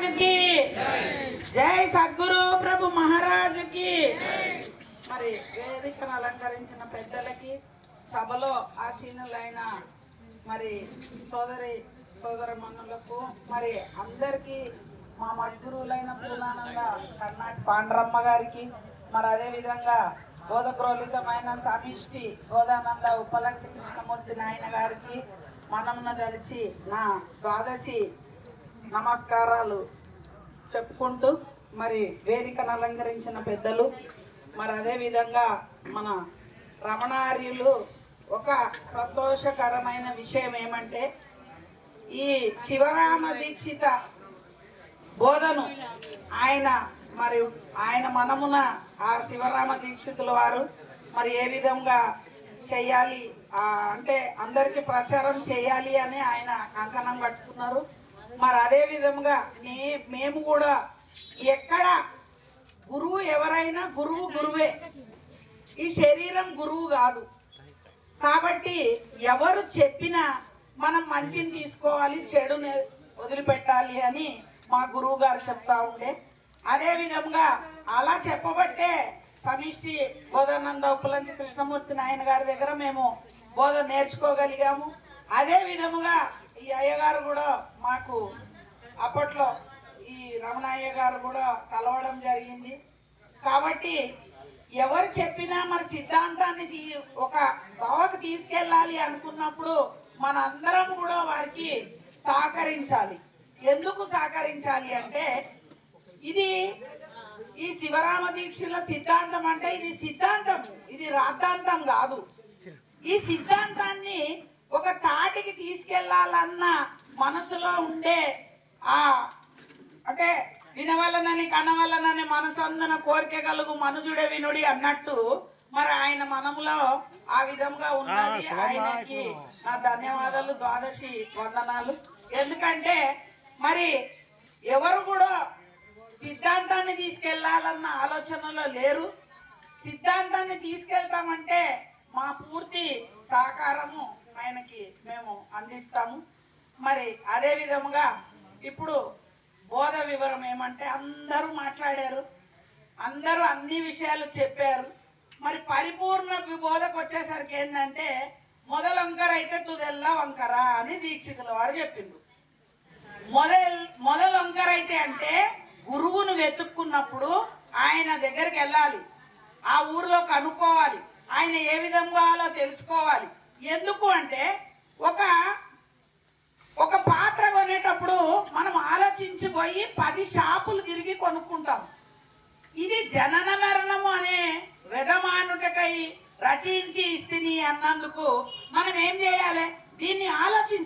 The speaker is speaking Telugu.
జై సద్గురు ప్రభు మహారాజుకి. మరి వేదికను అలంకరించిన పెద్దలకి సభలో ఆసీనులైన మరి సోదరి సోదర మనులకు మరి అందరికీ మా మద్గురువులైన పూర్ణానంద కర్ణాటి పాండరమ్మ గారికి మరి అదే విధంగా బోధక్రోలితమైన సమిష్టి బోధానంద ఉపలక్ష కృష్ణమూర్తి నాయన గారికి మనమున దలిచి నా ద్వాదశి నమస్కారాలు చెప్పుకుంటూ మరి వేదికను అలంకరించిన పెద్దలు మరి అదే విధంగా మన రమణార్యులు ఒక సంతోషకరమైన విషయం ఏమంటే ఈ శివరామ దీక్షిత బోధను ఆయన మరి ఆయన మనమున ఆ శివరామ దీక్షితుల వారు మరి ఏ విధంగా చేయాలి అంటే అందరికీ ప్రచారం చేయాలి అని ఆయన కంకణం కట్టుకున్నారు మరి అదే విధంగా నే మేము కూడా ఎక్కడ గురువు ఎవరైనా గురువు గురువే. ఈ శరీరం గురువు కాదు. కాబట్టి ఎవరు చెప్పినా మనం మంచిని తీసుకోవాలి చెడుని వదిలిపెట్టాలి అని మా గురువు గారు చెప్తా ఉండే అదే విధంగా అలా చెప్పబట్టే సమిష్టి బోధానంద ఉపలంచి కృష్ణమూర్తి నాయన గారి దగ్గర మేము బోధ నేర్చుకోగలిగాము. అదే విధముగా ఈ అయ్యగారు కూడా మాకు అప్పట్లో ఈ రమణయ్య గారు కూడా కలవడం జరిగింది. కాబట్టి ఎవరు చెప్పినా మన సిద్ధాంతాన్ని తీ- ఒక బావకు తీసుకెళ్ళాలి అనుకున్నప్పుడు మన అందరం కూడా వారికి సహకరించాలి. ఎందుకు సహకరించాలి అంటే ఇది ఈ శివరామ దీక్షల సిద్ధాంతం అంటే ఇది సిద్ధాంతం ఇది రాద్ధాంతం కాదు. ఈ సిద్ధాంతాన్ని తీసుకెళ్ళాలన్న మనసులో ఉండే ఆ అంటే వినవలనని కనవలనని మనసందన కోరిక కలుగు మనుజుడే వినుడి అన్నట్టు మరి ఆయన మనములో ఆ విధంగా ఉన్నది. ఆయనకి నా ధన్యవాదాలు ద్వాదశి వందనాలు. ఎందుకంటే మరి ఎవరు కూడా సిద్ధాంతాన్ని తీసుకెళ్ళాలన్న ఆలోచనలో లేరు. సిద్ధాంతాన్ని తీసుకెళ్తామంటే మా పూర్తి సహకారము ఆయనకి మేము అందిస్తాము. మరి అదే విధముగా ఇప్పుడు బోధ వివరం ఏమంటే అందరూ మాట్లాడారు. అందరూ అన్ని విషయాలు చెప్పారు. మరి పరిపూర్ణ బోధకు వచ్చేసరికి ఏంటంటే మొదలు వంకర అయితే తుదెల్ల వంకర అని దీక్షితుల వారు చెప్పిండు మొదల్ మొదలు వంకర అయితే అంటే గురువును వెతుక్కున్నప్పుడు ఆయన దగ్గరికి వెళ్ళాలి. ఆ ఊర్లో కనుక్కోవాలి. ఆయన ఏ విధంగా తెలుసుకోవాలి. ఎందుకు అంటే ఒక ఒక పాత్ర కొనేటప్పుడు మనం ఆలోచించి పోయి పది షాపులు తిరిగి కొనుక్కుంటాం. ఇది జనన మరణము అనే వెదమానుటకై రచించి ఇస్తిని అన్నందుకు మనం ఏం చేయాలి? దీన్ని ఆలోచించి